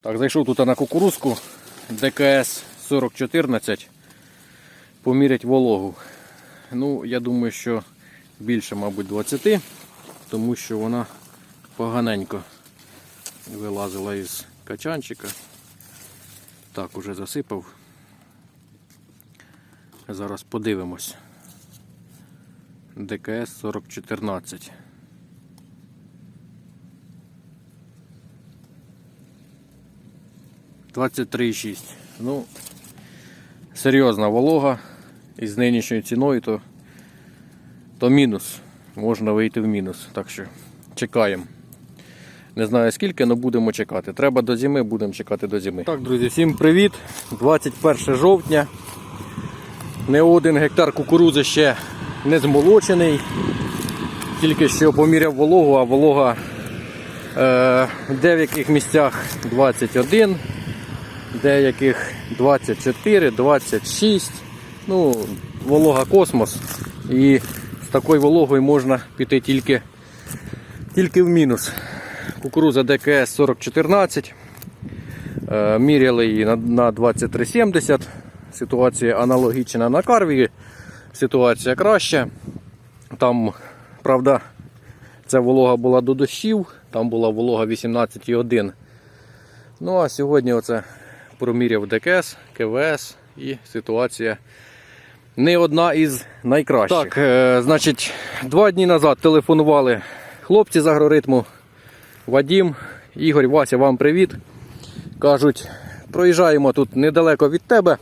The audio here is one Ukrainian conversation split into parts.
Так, зайшов тут на кукурузку ДКС 4014 помірять вологу. Ну, я думаю, що більше, мабуть, 20, тому що вона поганенько вилазила із качанчика. Так, уже засипав. Зараз подивимось. ДКС 4014. Двадцять три шість. Ну, серйозна волога. І з нинішньою ціною то, то мінус. Можна вийти в мінус. Так що чекаємо. Не знаю скільки, але будемо чекати. Треба до зими, будемо чекати до зими. Так, друзі, всім привіт. 21 жовтня. Не один гектар кукурузи ще не змолочений. Тільки що поміряв вологу, а волога е, в деяких місцях 21, в деяких 24, 26. Ну, волога космос. І з такою вологою можна піти тільки, тільки в мінус. Кукуруза ДКС 4014. Е, Міряли її на, на 23,70. Ситуація аналогічна на карві. Ситуація краща. Там, правда, ця волога була до дощів, там була волога 18,1. Ну а сьогодні оце проміряв ДКС, КВС і ситуація не одна із найкращих. Так, е, значить, два дні назад телефонували хлопці з агроритму. Вадім, Ігор, Вася, вам привіт. Кажуть, проїжджаємо тут недалеко від тебе,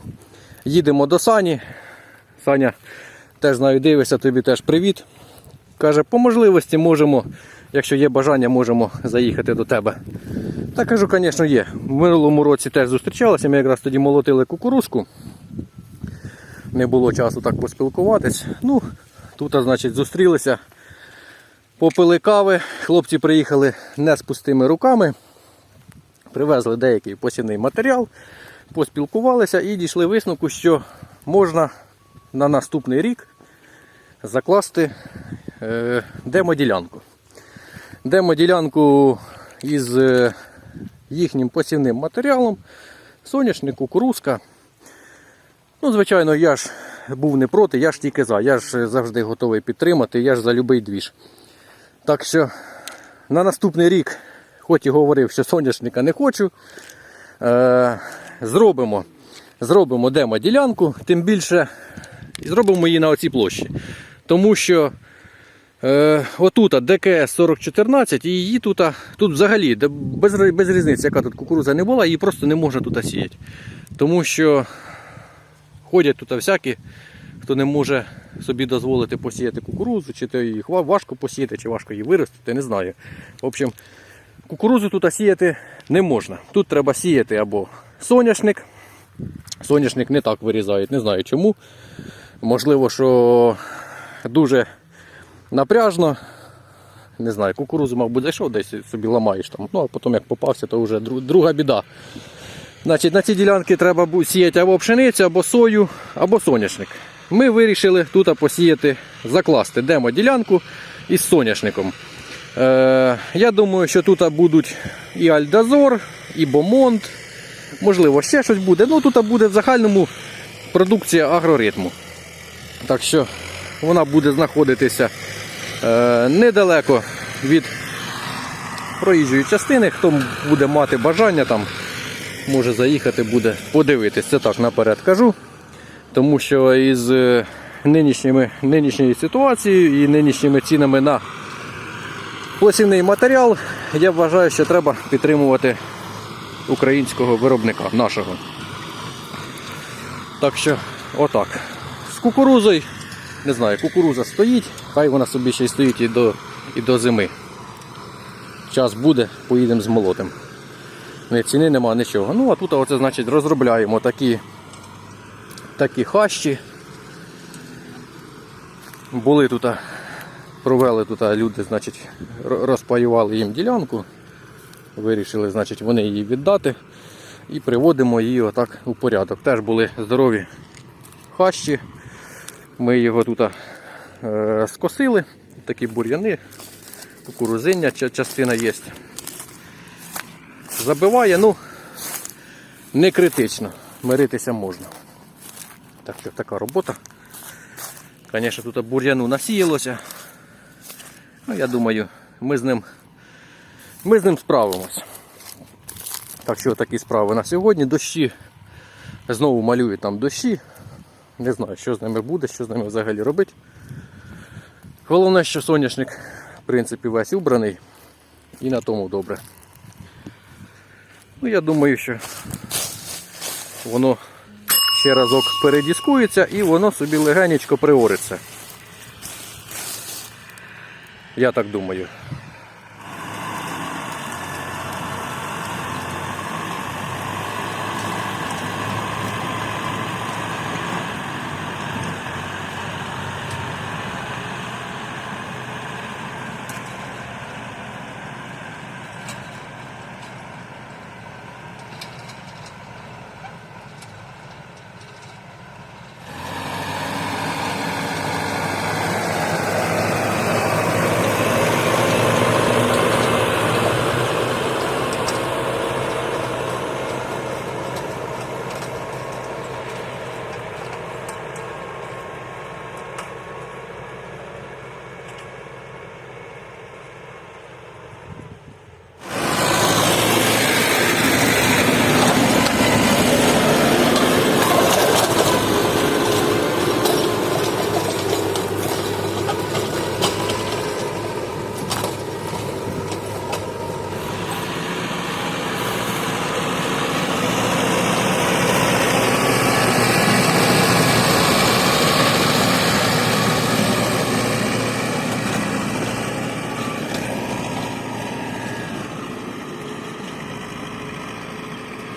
їдемо до Сані. Саня теж знаю, дивишся, тобі теж привіт. Каже, по можливості можемо, якщо є бажання, можемо заїхати до тебе. Та кажу, звісно, є. В минулому році теж зустрічалися, ми якраз тоді молотили кукурузку. Не було часу так поспілкуватись. Ну, тут, значить, зустрілися. Попили кави, хлопці приїхали не з пустими руками, привезли деякий посівний матеріал, поспілкувалися і дійшли висновку, що можна на наступний рік закласти е, демоділянку. Демоділянку із е, їхнім посівним матеріалом, соняшник, кукурузка. Ну, звичайно, я ж був не проти, я ж тільки за. Я ж завжди готовий підтримати, я ж за будь-який двіж. Так що на наступний рік, хоч і говорив, що соняшника не хочу, е, зробимо, зробимо демоділянку, тим більше зробимо її на оцій площі. Тому що е, отут ДКС 4014 і її тут, тут взагалі без, без різниці, яка тут кукуруза не була, її просто не можна тут сіяти. Тому що ходять тут всякі, хто не може собі дозволити посіяти кукурузу, чи то ва- важко посіяти, чи важко її виростити, не знаю. В общем, кукурузу тут сіяти не можна. Тут треба сіяти або соняшник. Соняшник не так вирізають, не знаю чому. Можливо, що дуже напряжно. Не знаю, кукурузу, мабуть, зайшов десь собі ламаєш там. Ну, а потім як попався, то вже друга біда. Значить, на ці ділянки треба сіяти або пшеницю, або сою, або соняшник. Ми вирішили тут посіяти, закласти демо-ділянку із соняшником. Е, я думаю, що тут будуть і Альдазор, і Бомонт. Можливо, ще щось буде. Ну тут буде в загальному продукція агроритму. Так що вона буде знаходитися недалеко від проїжджої частини. Хто буде мати бажання там, може заїхати, буде подивитись. Це так наперед кажу. Тому що із е, нинішніми, нинішньою ситуацією і нинішніми цінами на посівний матеріал, я вважаю, що треба підтримувати українського виробника нашого. Так що, отак. З кукурузою, не знаю, кукуруза стоїть, хай вона собі ще й стоїть і до, і до зими. Час буде, поїдемо з молотим. Ні ціни нема, нічого. Ну, а тут оце, значить, розробляємо такі, такі хащі. Були тут, провели тут люди, значить, розпаювали їм ділянку. Вирішили, значить, вони її віддати і приводимо її отак у порядок. Теж були здорові хащі. Ми його тут е, скосили, такі бур'яни, кукурузиння частина є. Забиває, ну, не критично. Миритися можна. Так що така робота. Звісно, тут бур'яну насіялося. Ну, я думаю, ми з ним, ми з ним справимось. Так що такі справи на сьогодні. Дощі. Знову малюють там дощі. Не знаю, що з ними буде, що з ними взагалі робити. Головне, що соняшник, в принципі, весь убраний. І на тому добре. Ну, я думаю, що воно ще разок передіскується і воно собі легенечко приориться. Я так думаю.